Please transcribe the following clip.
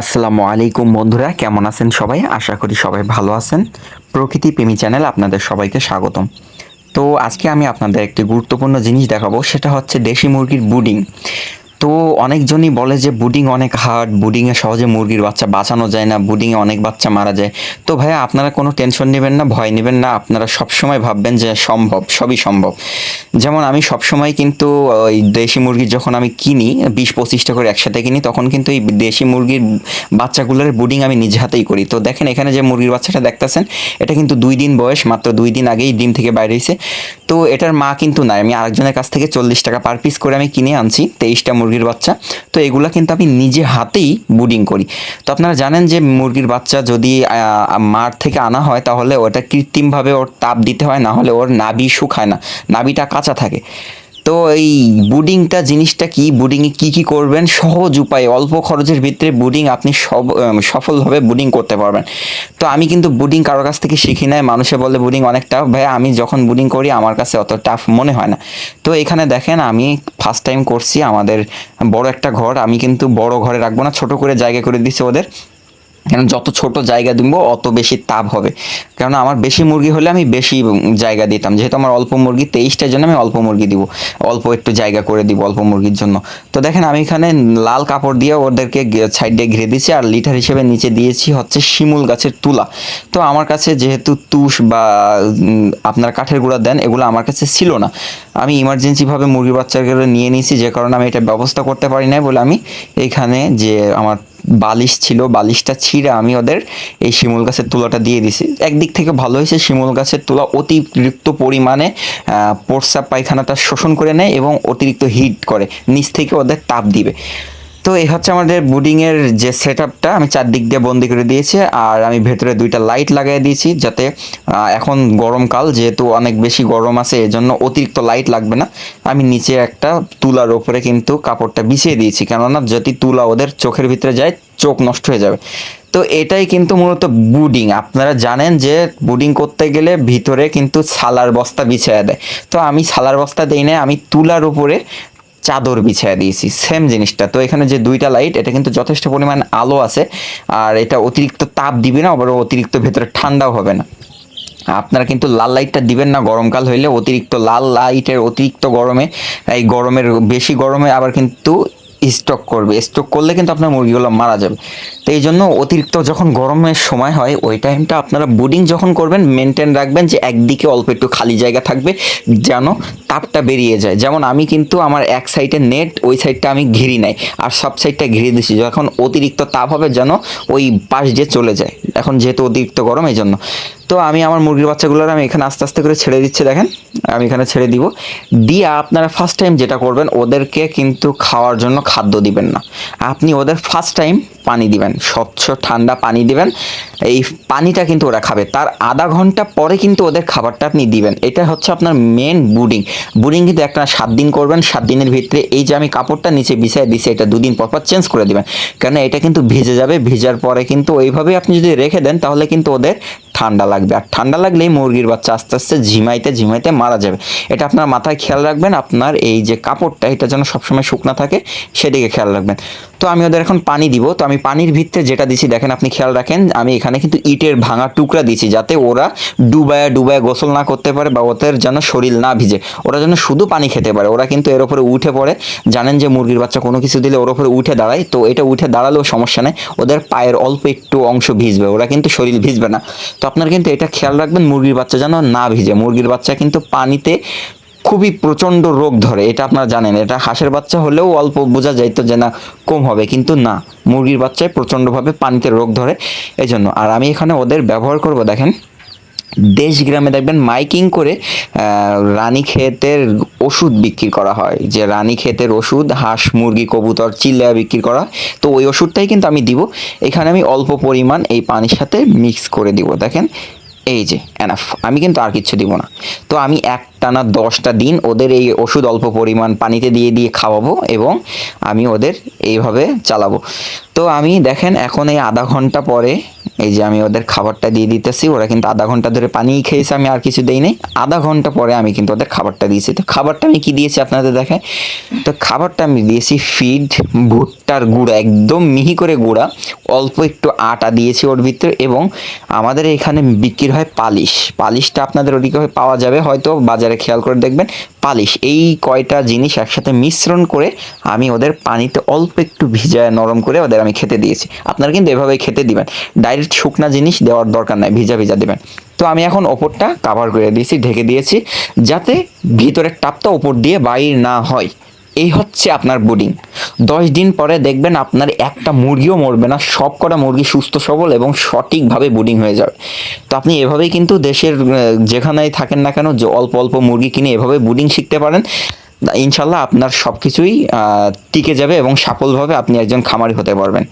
আসসালামু আলাইকুম বন্ধুরা, কেমন আছেন সবাই? আশা করি সবাই ভালো আছেন। প্রকৃতি প্রেমী চ্যানেল আপনাদের সবাইকে স্বাগতম। তো আজকে আমি আপনাদের একটি গুরুত্বপূর্ণ জিনিস দেখাবো, সেটা হচ্ছে দেশি মুরগির বুডিং তো অনেকজনই বলে যে বুডিং অনেক হার্ড বুডিংয়ে সহজে মুরগির বাচ্চা বাঁচানো যায় না বুডিংয়ে অনেক বাচ্চা মারা যায়। তো ভাইয়া, আপনারা কোনো টেনশন নেবেন না, ভয় নেবেন না, আপনারা সবসময় ভাববেন যে সম্ভব, সবই সম্ভব। যেমন আমি সবসময় কিন্তু ওই দেশি মুরগি যখন আমি কিনি, বিশ পঁচিশটা করে একসাথে কিনি, তখন কিন্তু এই দেশি মুরগির বাচ্চাগুলোর বুডিং আমি নিজে হাতেই করি। তো দেখেন এখানে যে মুরগির বাচ্চাটা দেখতেছেন, এটা কিন্তু দুই দিন বয়স, মাত্র দুই দিন আগেই ডিম থেকে বাইরে হয়েছে। তো এটার মা কিন্তু নাই, আমি আরেকজনের কাছ থেকে চল্লিশ টাকা পার পিস করে আমি কিনে আনছি তেইশটা মুরগির বাচ্চা, তো এগুলা কিন্তু আমি নিজে হাতেই বুডিং করি। তো আপনারা জানেন যে মুরগির বাচ্চা যদি মার থেকে আনা হয়, তাহলে ওটা কৃত্রিমভাবে ওর তাপ দিতে হয়, না হলে ওর নাভি শুকায় না। নাভিটা কাঁচা থাকে। তো এই বুডিংটা জিনিসটা কি? বুডিংয়ে কি কি করবেন? সহজ উপায়ে, অল্প খরচের ভিতরে বুডিং আপনি সব সফলভাবে বুডিং করতে পারবেন। তো আমি কিন্তু বুডিং কারোর কাছ থেকে শিখি নাই। মানুষে বলে বুডিং অনেক টাফ ভাই আমি যখন বুডিং করি, আমার কাছে অত টাফ মনে হয় না। তো এখানে দেখেন, আমি ফার্স্ট টাইম করছি আমাদের বড় একটা ঘর। আমি কিন্তু বড় ঘরে রাখব না, ছোট করে জায়গা করে দিচ্ছি ওদের। কেন যত ছোট জায়গা দিব অত বেশি তাপ হবে। কারণ আমার বেশি মুরগি হলে আমি বেশি জায়গা দিতাম। যেহেতু আমার অল্প মুরগি, তেইশটার জন্য আমি অল্প মুরগি দিব। অল্প একটু জায়গা করে দিব অল্প মুরগির জন্য। তো দেখেন আমি এখানে লাল কাপড় দিয়ে ওদেরকে সাইড দিয়ে ঘিরে দিয়েছি। আর লিটার হিসেবে নিচে দিয়েছি হচ্ছে শিমুল গাছের তুলা। তো আমার কাছে যেহেতু তুষ বা আপনার কাঠের গুঁড়া দেন, এগুলো আমার কাছে ছিল না। আমি ইমার্জেন্সিভাবে মুরগি বাচ্চাগুলো নিয়ে নিয়েছি, যে কারণে আমি এটা ব্যবস্থা করতে পারি নাই বলে আমি এখানে যে আমার বালিশ ছিল, বালিশটা ছিঁড়ে আমি ওদের এই শিমুল গাছের তুলাটা দিয়ে দিছি। একদিক থেকে ভালো হয়েছে, শিমুল গাছের তুলা অতিরিক্ত পরিমাণে প্রস্রাব পায়খানাটা শোষণ করে নেয় এবং অতিরিক্ত হিট করে, নিচ থেকে ওদের তাপ দিবে। তো এই হচ্ছে আমাদের বুডিংয়ের যে সেট আপটা আমি চারদিক দিয়ে বন্দি করে দিয়েছি আর আমি ভেতরে দুইটা লাইট লাগিয়ে দিয়েছি যাতে এখন গরমকাল যেহেতু অনেক বেশি গরম আছে, এজন্য অতিরিক্ত লাইট লাগবে না। আমি নিচে একটা তুলার ওপরে কিন্তু কাপড়টা বিছিয়ে দিয়েছি, কেননা যদি তুলা ওদের চোখের ভিতরে যায়, চোখ নষ্ট হয়ে যাবে। তো এটাই কিন্তু মূলত বুডিং আপনারা জানেন যে বুডিং করতে গেলে ভিতরে কিন্তু ছালার বস্তা বিছিয়ে দেয়। তো আমি ছালার বস্তা দেই না আমি তুলার উপরে চাদর বিছায় দিয়েছি। সেম জিনিসটা। তো এখানে যে দুইটা লাইট এটা কিন্তু যথেষ্ট পরিমাণ আলো আছে। আর এটা অতিরিক্ত তাপ দিবে না, আবার অতিরিক্ত ভেতরে ঠান্ডাও হবে না। আপনারা কিন্তু লাল লাইটটা দিবেন না, গরমকাল হইলে অতিরিক্ত লাল লাইটের অতিরিক্ত গরমে, এই গরমের বেশি গরমে আবার কিন্তু স্টক করবে। স্টক করলে কিন্তু আপনার মুরগিগুলো মারা যাবে। তো এই জন্য অতিরিক্ত যখন গরমের সময় হয়, ওই টাইমটা আপনারা বুডিং যখন করবেন মেনটেন রাখবেন যে একদিকে অল্প একটু খালি জায়গা থাকবে, যেন তাপটা বেরিয়ে যায়। যেমন আমি কিন্তু আমার এক সাইডে নেট ওই সাইডটা আমি ঘিরি নাই, আর সব সাইডটা ঘিরে দিছি। যখন অতিরিক্ত তাপ হবে যেন ওই পাশ দিয়ে চলে যায়। এখন যেহেতু অতিরিক্ত গরম, এই জন্য। তো আমি আমার মুরগির বাচ্চাগুলোর আমি এখানে আস্তে আস্তে করে ছেড়ে দিচ্ছি, দেখেন। আমি এখানে ছেড়ে দিব। দিয়ে আপনারা ফার্স্ট টাইম যেটা করবেন, ওদেরকে কিন্তু খাওয়ার জন্য খাদ্য দিবেন না। আপনি ওদের ফার্স্ট টাইম পানি দিবেন, স্বচ্ছ, ঠান্ডা পানি দিবেন। এই পানিটা কিন্তু ওরা খাবে। তার আধা ঘণ্টা পরে কিন্তু ওদের খাবারটা আপনি দিবেন। এটা হচ্ছে আপনার মেন বুডিং বুডিং কিন্তু একটা সাত দিন করবেন, সাত দিনের ভিতরে এই যে আমি কাপড়টা নিচে বিছাই দিছি, এটা দুদিন পর পর চেঞ্জ করে দিবেন। কারণ এটা কিন্তু ভিজে যাবে, ভিজার পরে কিন্তু ওইভাবেই আপনি যদি রেখে দেন, তাহলে কিন্তু ওদের ঠান্ডা লাগবে। আর ঠান্ডা লাগলেই মুরগির বাচ্চা আস্তে আস্তে ঝিমাইতে ঝিমাইতে মারা যাবে। এটা আপনার মাথায় খেয়াল রাখবেন, আপনার এই যে কাপড়টা, এটা যেন সবসময় শুকনা থাকে, সেদিকে খেয়াল রাখবেন। তো আমি ওদের এখন পানি দিব। তো আমি পানির ভিত্তে যেটা দিছি, দেখেন আপনি খেয়াল রাখেন, আমি এখানে কিন্তু ইটের ভাঙা টুকরা দিছি যাতে ওরা ডুবায় ডুবায় গোসল না করতে পারে বা ওদের যেন শরীর না ভিজে। ওরা যেন শুধু পানি খেতে পারে। ওরা কিন্তু এর উপরে উঠে পড়ে। জানেন যে মুরগির বাচ্চা কোনো কিছু দিলে ওর উপরে উঠে দাঁড়ায়। তো এটা উঠে দাঁড়ালেও সমস্যা নেই। ওদের পায়ের অল্প একটু অংশ ভিজবে। ওরা কিন্তু শরীর ভিজবে না। তো আপনার কিন্তু এটা খেয়াল রাখবেন, মুরগির বাচ্চা যেন না ভিজে। মুরগির বাচ্চা কিন্তু পানিতে খুবই প্রচণ্ড রোগ ধরে, এটা আপনারা জানেন। এটা হাঁসের বাচ্চা হলেও অল্প বোঝা যাইতো যে না, কম হবে। কিন্তু না, মুরগির বাচ্চায় প্রচণ্ডভাবে পানিতে রোগ ধরে। এই জন্য আর আমি এখানে ওদের ব্যবহার করব, দেখেন। দেশ গ্রামে দেখবেন, মাইকিং করে রানী ক্ষেতের ওষুধ বিক্রি করা হয়। যে রানী ক্ষেতের ওষুধ, হাঁস, মুরগি, কবুতর চিল্লা বিক্রি করা। তো ওই ওষুধটাই কিন্তু আমি দিব। এখানে আমি অল্প পরিমাণ এই পানির সাথে মিক্স করে দিব, দেখেন। এই যে এনাফ আমি কিন্তু আর কিছু দিব না। তো আমি একটানা দশটা দিন ওদের এই ওষুধ অল্প পরিমাণ পানিতে দিয়ে দিয়ে খাওয়াবো এবং আমি ওদের এইভাবে চালাবো। তো আমি দেখেন এখন এই আধা ঘণ্টা পরে এই যে আমি ওদের খাবারটা দিয়ে দিতেছি, ওরা কিন্তু আধা ঘণ্টা ধরে পানিই খেয়েছে, আমি আর কিছু দেই নাই। আধা ঘণ্টা পরে আমি কিন্তু ওদের খাবারটা দিয়েছি। তো খাবারটা আমি কি দিয়েছি আপনাদের দেখায় তো খাবারটা আমি দিয়েছি ফিড, ভুট্টার গুঁড়া, একদম মিহি করে গুঁড়া, অল্প একটু আটা দিয়েছি ওর ভিতরে এবং আমাদের এখানে বিক্রি হয় পালিশ। পালিশটা আপনাদের ওদিকে পাওয়া যাবে, হয়তো বাজারে খেয়াল করে দেখবেন, পালিশ। এই কয়টা জিনিস একসাথে মিশ্রণ করে আমি ওদের পানিতে অল্প একটু ভিজায় নরম করে ওদের আমি খেতে দিয়েছি। আপনারা কিন্তু এভাবে খেতে দিবেন। ডাইরেক্ট শুকনা জিনিস দেওয়ার দরকার নাই, ভিজা ভিজা দেবেন। তো আমি এখন ওপরটা কাভার করে দিয়েছি, ঢেকে দিয়েছি, যাতে ভিতরের টাপটা ওপর দিয়ে বাইর না হয়। এই হচ্ছে আপনার বুডিং দশ দিন পরে দেখবেন আপনার একটা মুরগিও মরবে না, সব কটা মুরগি সুস্থ, সবল এবং সঠিকভাবে বুডিং হয়ে যাবে। তো আপনি এভাবেই কিন্তু দেশের যেখানেই থাকেন না কেন, যে অল্প অল্প মুরগি কিনে এভাবে বুডিং শিখতে পারেন। ইনশাল্লাহ আপনার সব কিছুই টিকে যাবে এবং সফলভাবে আপনি একজন খামারি হতে পারবেন।